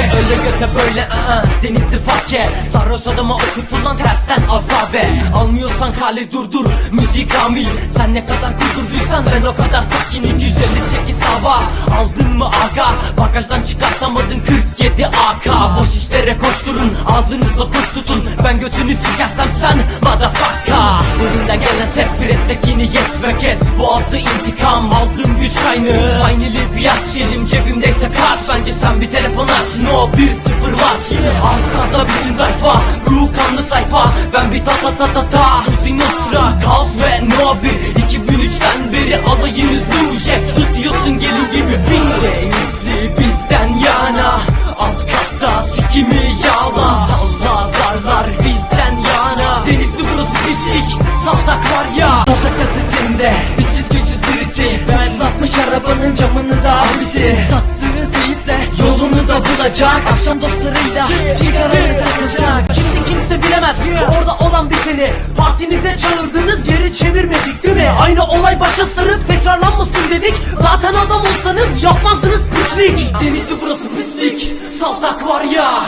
He öyle göte böyle ı Denizli fakke Sarhoş adama okutulan tersten alfabe. Almıyorsan kale durdur Müzik kamil Sen ne kadar kurdurduysan ben o kadar sakin 258 hava Aldın mı aga? Bagajdan çıkartamadın 47 AK Boş işlere koşturun Ağzınızla kuş tutun. Ben götünü sikersem sen Motherfucker. Önünden gelen ses Prestekini yes ve kes. Boğazı intikam Aldığım güç kaynağı Aynı bir aç Elim cebimdeyse kaç. Bence sen bir telefon aç No 1-0 maç Arkada bütün tayfa Ruh kanlı sayfa. Ben bir ta ta ta ta ta. Uzi Nostra Kaos ve No 1 2003'ten beri alayınız Nujek burası pislik Saltak var ya Saltak çatısında Bizsiz güçsüz birisi. Ben satmış arabanın camını da abisi. Sattığı teyip de yolunu da bulacak. Akşam dostlarıyla cigarayı takacak Şimdi kimse bilemez. Orada olan biteni Partinize çağırdınız. Geri çevirmedik değil mi? Aynı olay başa sarıp tekrarlanmasın dedik. Zaten adam olsanız yapmazdınız piçlik Denizli burası pislik. Saltak var ya